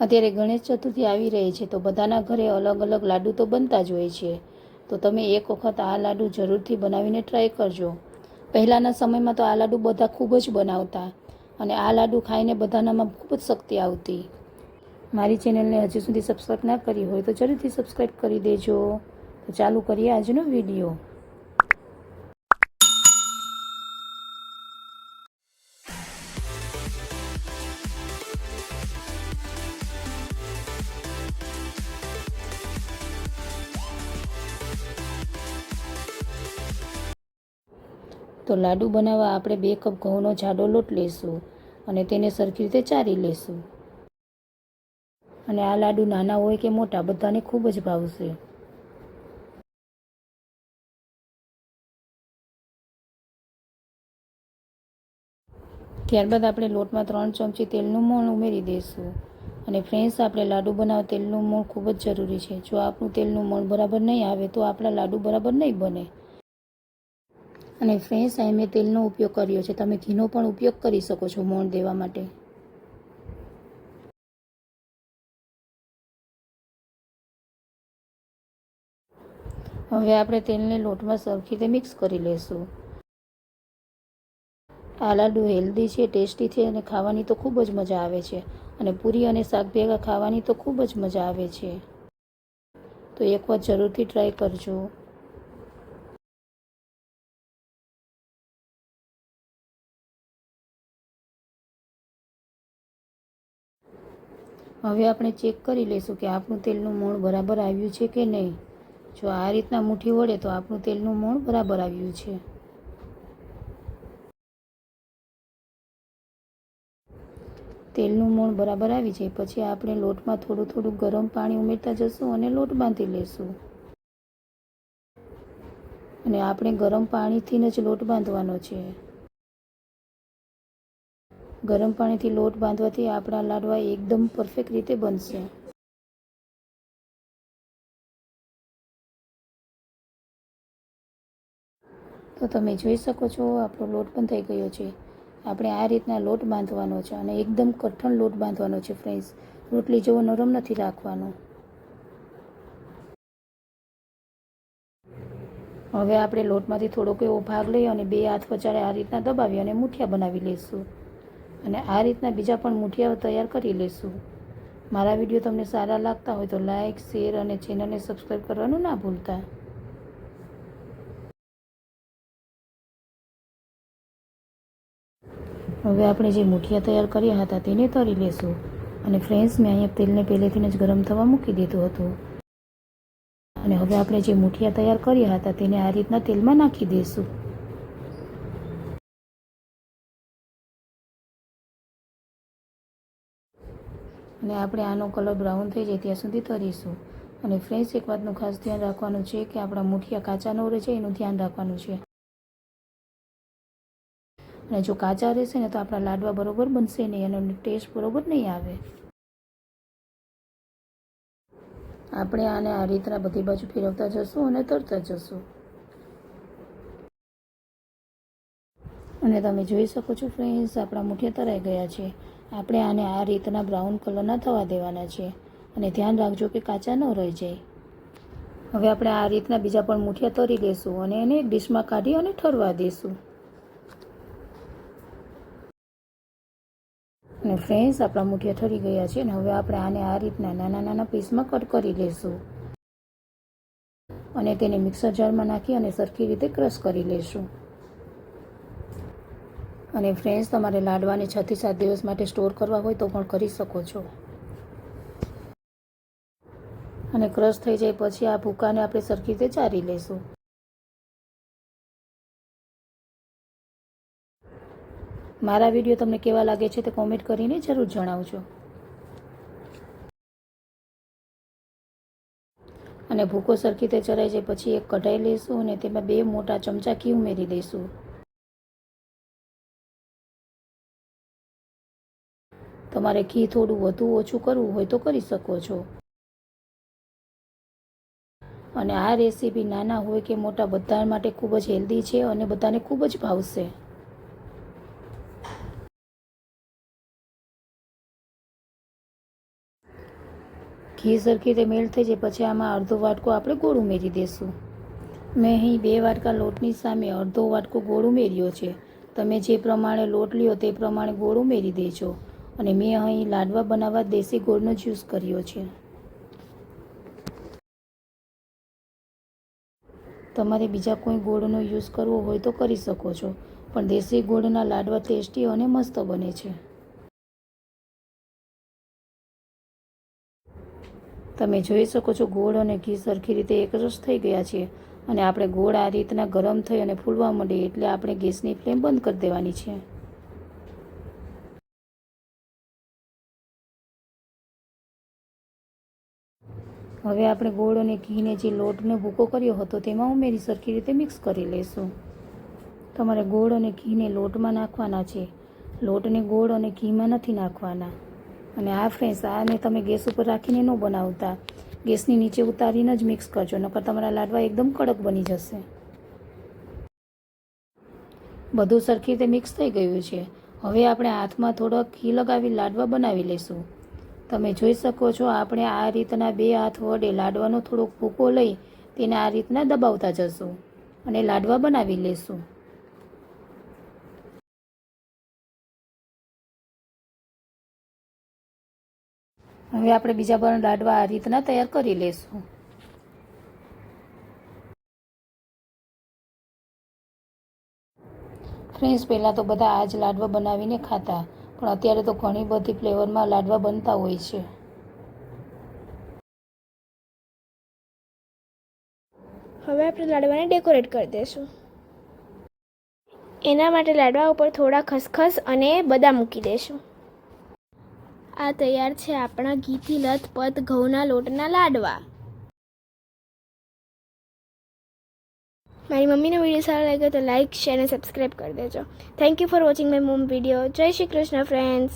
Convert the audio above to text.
અત્યારે ગણેશ ચતુર્થી આવી રહી છે, તો બધાના ઘરે અલગ અલગ લાડુ તો બનતા જ હોય છે. તો તમે એક વખત આ લાડુ જરૂરથી બનાવીને ટ્રાય કરજો. પહેલાંના સમયમાં તો આ લાડુ બધા ખૂબ જ બનાવતા અને આ લાડુ ખાઈને બધાનામાં ખૂબ જ શક્તિ આવતી. મારી ચેનલને હજુ સુધી સબસ્ક્રાઈબ ના કરી હોય તો જરૂરથી સબસ્ક્રાઈબ કરી દેજો. તો ચાલુ કરીએ આજનો વીડિયો. તો લાડુ બનાવવા આપણે બે કપ ઘઉંનો જાડો લોટ લઈશું અને તેને સરખી રીતે ચારી લઈશું. અને આ લાડુ નાના હોય કે મોટા, બધાને ખૂબ જ ભાવશે. ત્યારબાદ આપણે લોટમાં ત્રણ ચમચી તેલનું મોણ ઉમેરી દઈશું. અને ફ્રેન્ડ્સ, આપણે લાડુ બનાવવા તેલનું મોણ ખૂબ જ જરૂરી છે. જો આપણું તેલનું મોણ બરાબર નહીં આવે, તો આપણા લાડુ બરાબર નહીં બને. અને ફ્રેન્ડ્સ અહીં તેલનો ઉપયોગ કર્યો છે. તમે ઘીનો પણ ઉપયોગ કરી શકો છો મોણ દેવા માટે. હવે આપણે તેલને લોટમાં સરખી રીતે મિક્સ કરી લઈશું આ લાડુ હેલ્ધી છે, ટેસ્ટી છે અને ખાવાની તો ખૂબ જ મજા આવે છે. અને પૂરી અને શાક ભેગા ખાવાની તો ખૂબ જ મજા આવે છે. તો એકવાર જરૂરથી ટ્રાય કરજો. હવે આપણે ચેક કરી લઈશું કે આપણું તેલનું મોણ બરાબર આવ્યું છે કે નહીં. જો આ રીતના મુઠ્ઠી વળે તો આપણું તેલનું મોણ બરાબર આવ્યું છે. તેલનું મોણ બરાબર આવી જાય પછી આપણે લોટમાં થોડું થોડું ગરમ પાણી ઉમેરતા જશું અને લોટ બાંધી લઈશું અને આપણે ગરમ પાણીથી જ લોટ બાંધવાનો છે. ગરમ પાણીથી લોટ બાંધવાથી આપણા લાડવા એકદમ પરફેક્ટ રીતે બનશે. તો તમે જોઈ શકો છો, આપણો લોટ પણ થઈ ગયો છે. આપણે આ રીતના લોટ બાંધવાનો છે અને એકદમ કઠણ લોટ બાંધવાનો છે ફ્રેન્ડ્સ રોટલી જેવો નરમ નથી રાખવાનો. હવે આપણે લોટમાંથી થોડોક એવો ભાગ લઈ અને બે હાથ વચારે આ રીતના દબાવી અને મુઠિયા બનાવી લઈશું. અને આ રીતના બીજા પણ મુઠિયાઓ તૈયાર કરી લઈશું. મારા વીડિયો તમને સારા લાગતા હોય તો લાઇક શેર અને ચેનલને સબસ્ક્રાઈબ કરવાનું ના ભૂલતા. હવે આપણે જે મુઠિયા તૈયાર કર્યા હતા તેને તળી લેશું. અને ફ્રેન્ડ્સ, મેં અહીંયા તેલને પહેલેથી જ ગરમ થવા મૂકી દીધું હતું. અને હવે આપણે જે મુઠિયા તૈયાર કર્યા હતા તેને આ રીતના તેલમાં નાખી દઈશું. અને આપણે આનો કલર બ્રાઉન થઈ જાય ત્યાં સુધી તરીશું. અને ફ્રેન્ડ્સ, એક વાતનું ખાસ ધ્યાન રાખવાનું છે કે આપણા મુઠિયા કાચા ન રહે છે, એનું ધ્યાન રાખવાનું છે. અને જો કાચા રહેશે ને તો આપણા લાડવા બરોબર બનશે નહીં અને ટેસ્ટ બરોબર નહીં આવે. આપણે આને આ રીતના બધી બાજુ ફેરવતા જશું અને તરતા જશું. અને તમે જોઈ શકો છો ફ્રેન્ડ્સ, આપણા મુઠિયા તરાઈ ગયા છે. આપણે આને આ રીતના બ્રાઉન કલરના થવા દેવાના છે. અને ધ્યાન રાખજો કે કાચા ન રહી જાય. હવે આપણે આ રીતના બીજા પણ મૂઠિયા તરી લઈશું અને એને એક ડીશમાં કાઢી અને ઠરવા દઈશું અને ફ્રેન્ડ્સ, આપણા મૂઠિયા ઠરી ગયા છે અને હવે આપણે આને આ રીતના નાના નાના પીસમાં કટ કરી લઈશું અને તેને મિક્સર જારમાં નાખી અને સરખી રીતે ક્રશ કરી લઈશું અને ફ્રેન્ડ્સ તમારે લાડવાને છ થી સાત દિવસ માટે સ્ટોર કરવા હોય તો પણ કરી શકો છો. અને ક્રશ થઈ જાય પછી આ ભૂકાને આપણે સરખી રીતે ચારી લઈશું. મારા વીડિયો તમને કેવા લાગે છે તે કોમેન્ટ કરીને જરૂર જણાવજો. અને ભૂકો સરખી રીતે ચરાઈ જાય પછી એક કઢાઈ લઈશું અને તેમાં બે મોટા ચમચા ઘી ઉમેરી દઈશું. તમારે ઘી થોડું વધુ ઓછું કરવું હોય તો કરી શકો છો. અને આ રેસીપી નાના હોય કે મોટા બધા માટે ખૂબ જ હેલ્ધી છે અને બધાને ખૂબ જ ભાવશે. ઘી સરખી રીતે મેલ્ટ થઈ જાય પછી આમાં અડધો વાટકો આપણે ગોળ ઉમેરી દઈશું મેં અહીં બે વાટકા લોટની સામે અડધો વાટકો ગોળ ઉમેર્યો છે. તમે જે પ્રમાણે લોટ લ્યો તે પ્રમાણે ગોળ ઉમેરી દેજો. અને મેં અહીં લાડવા બનાવવા દેશી ગોળનો જ યુઝ કર્યો છે. તમારે બીજા કોઈ ગોળનો યુઝ કરવો હોય તો કરી શકો છો, પણ દેશી ગોળના લાડવા ટેસ્ટી અને મસ્ત બને છે. તમે જોઈ શકો છો ગોળ અને ઘી સરખી રીતે એકરસ થઈ ગયા છે અને આપણે ગોળ આ રીતના ગરમ થઈ અને ફૂલવા માંડે એટલે આપણે ગેસની ફ્લેમ બંધ કરી દેવાની છે. હવે આપણે ગોળ અને ઘીને જે લોટને ભૂકો કર્યો હતો તેમાં ઉમેરી સરખી રીતે મિક્સ કરી લઈશું. તમારે ગોળ અને ઘીને લોટમાં નાખવાના છે. લોટને ગોળ અને ઘીમાં નથી નાખવાના. અને આ ફ્રેન્ડ્સ આને તમે ગેસ ઉપર રાખીને ન બનાવતા. ગેસની નીચે ઉતારીને જ મિક્સ કરજો, નકર તમારા લાડવા એકદમ કડક બની જશે. બધું સરખી રીતે મિક્સ થઈ ગયું છે. હવે આપણે હાથમાં થોડો ઘી લગાવી લાડવા બનાવી લઈશું. તમે જોઈ શકો છો, આપણે આ રીતના બે હાથ વડે લાડવાનો થોડોક ભૂકો લઈ તેને આ રીતના દબાવતા જશું અને લાડવા બનાવી લઈશું હવે આપણે બીજા પણ લાડવા આ રીતના તૈયાર કરી લઈશું ફ્રેન્ડ્સ, પહેલાં તો બધા આ જ લાડવા બનાવીને ખાતા. પણ અત્યારે તો ઘણી બધી ફ્લેવરમાં લાડવા બનતા હોય છે. હવે આપણે લાડવાને ડેકોરેટ કરી દઈશું એના માટે લાડવા ઉપર થોડા ખસખસ અને બદામ મૂકી દઈશું આ તૈયાર છે આપણા ઘીથી લથપથ ઘઉંના લોટના લાડવા. મારી મમ્મીનો વીડિયો સારો લાગ્યો તો લાઇક શેર અને સબસ્ક્રાઈબ કરી દેજો. Thank you for watching my mom video જય શ્રી કૃષ્ણ ફ્રેન્ડ્સ